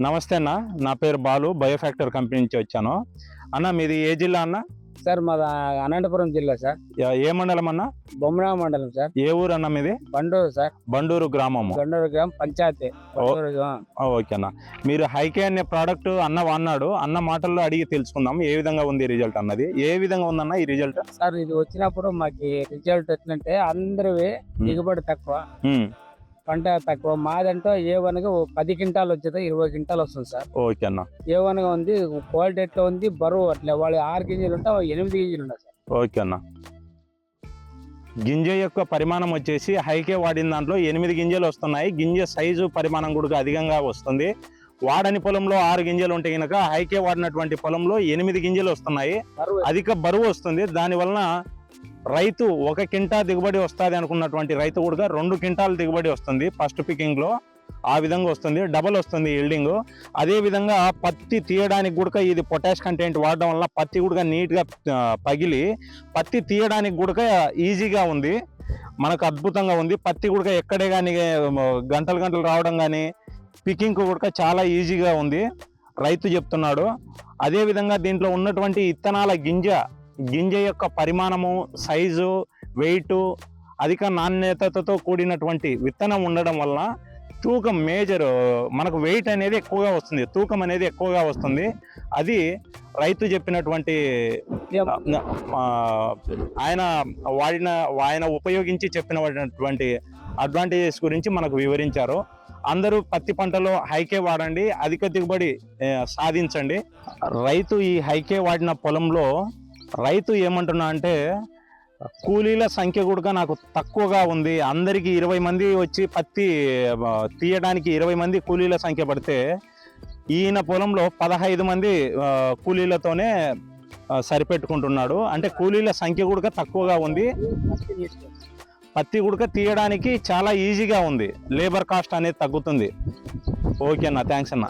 నమస్తే అన్న. నా పేరు బాలు బయోఫ్యాక్టర్ కంపెనీ నుంచి వచ్చాను. అన్న మీది ఏ జిల్లా అన్న? సార్ మాది అనంతపురం జిల్లా సార్. ఏ మండలం అన్న? బొమ్మనా మండలం సార్. ఏ ఊరు అన్న మీది? బండూరు సార్. బండూరు గ్రామం పంచాయతీ. బండూరు గ్రామం. ఆ, ఓకే అన్న. మీరు హైకే అనే ప్రోడక్ట్ అన్న వాడినాడు. అన్న మాటల్లో అడిగి తెలుసుకుందాం. ఏ విధంగా ఉంది రిజల్ట్ అన్నది? ఏ విధంగా ఉందన్న ఈ రిజల్ట్? సార్ ఇది వచ్చినప్పుడు మాకు రిజల్ట్ ఎట్లంటే అందరివి దిగుబడి తక్కువ. పంట తక్కువ. మాదంటే ఏ వనగా పది క్వింటాలు వచ్చేది ఇరవై క్వింటాలు వస్తుంది సార్. ఓకే అన్న. ఏ వనగా ఉంది క్వాలిటీ ఎట్లా ఉంది బరువు అట్లా వాళ్ళు ఆరు కేజీలు ఉంటే ఎనిమిది కేజీలు ఉన్నాయి సార్. ఓకే అన్న. గింజ యొక్క పరిమాణం వచ్చేసి హైకే వాడిన దాంట్లో ఎనిమిది గింజలు వస్తున్నాయి. గింజ సైజు పరిమాణం కూడా అధికంగా వస్తుంది. వాడని పొలంలో ఆరు గింజలు ఉంటే కనుక హైకే వాడినటువంటి పొలంలో ఎనిమిది గింజలు వస్తున్నాయి. అధిక బరువు వస్తుంది. దాని వలన రైతు ఒక కింటా దిగుబడి వస్తుంది అనుకున్నటువంటి రైతు కూడా రెండు క్వింటాల దిగుబడి వస్తుంది ఫస్ట్ పికింగ్లో ఆ విధంగా వస్తుంది డబల్ వస్తుంది ఈల్డింగ్ అదేవిధంగా పత్తి తీయడానికి కూడా ఇది పొటాష్ కంటెంట్ వాడడం వల్ల పత్తి కూడా నీట్గా పగిలి పత్తి తీయడానికి కూడా ఈజీగా ఉంది. మనకు అద్భుతంగా ఉంది. పత్తి కూడా ఎక్కడే కానీ గంటలు గంటలు రావడం కానీ పికింగ్ కూడా చాలా ఈజీగా ఉంది. రైతు చెప్తున్నాడు. అదే విధంగా దీంట్లో ఉన్నటువంటి ఇత్తనాల గింజ గింజ యొక్క పరిమాణము సైజు వెయిట్ అధిక నాణ్యతతో కూడినటువంటి విత్తనం ఉండడం వలన తూకం మేజర్ మనకు వెయిట్ అనేది ఎక్కువగా వస్తుంది తూకం అనేది ఎక్కువగా వస్తుంది. అది రైతు చెప్పినటువంటి ఆయన వాడిన ఆయన ఉపయోగించి చెప్పినటువంటి అడ్వాంటేజెస్ గురించి మనకు వివరించారు. అందరూ పత్తి పంటలో హైకే వాడండి అధిక దిగుబడి సాధించండి. రైతు ఈ హైకే వాడిన పొలంలో రైతు ఏమంటున్నా అంటే కూలీల సంఖ్య కూడా నాకు తక్కువగా ఉంది. అందరికీ ఇరవై మంది వచ్చి పత్తి తీయడానికి ఇరవై మంది కూలీల సంఖ్య పడితే ఈయన పొలంలో పదహైదు మంది కూలీలతోనే సరిపెట్టుకుంటున్నాడు. అంటే కూలీల సంఖ్య కూడా తక్కువగా ఉంది. పత్తి గుడక తీయడానికి చాలా ఈజీగా ఉంది. లేబర్ కాస్ట్ అనేది తగ్గుతుంది. ఓకే అన్న థ్యాంక్స్ అన్న.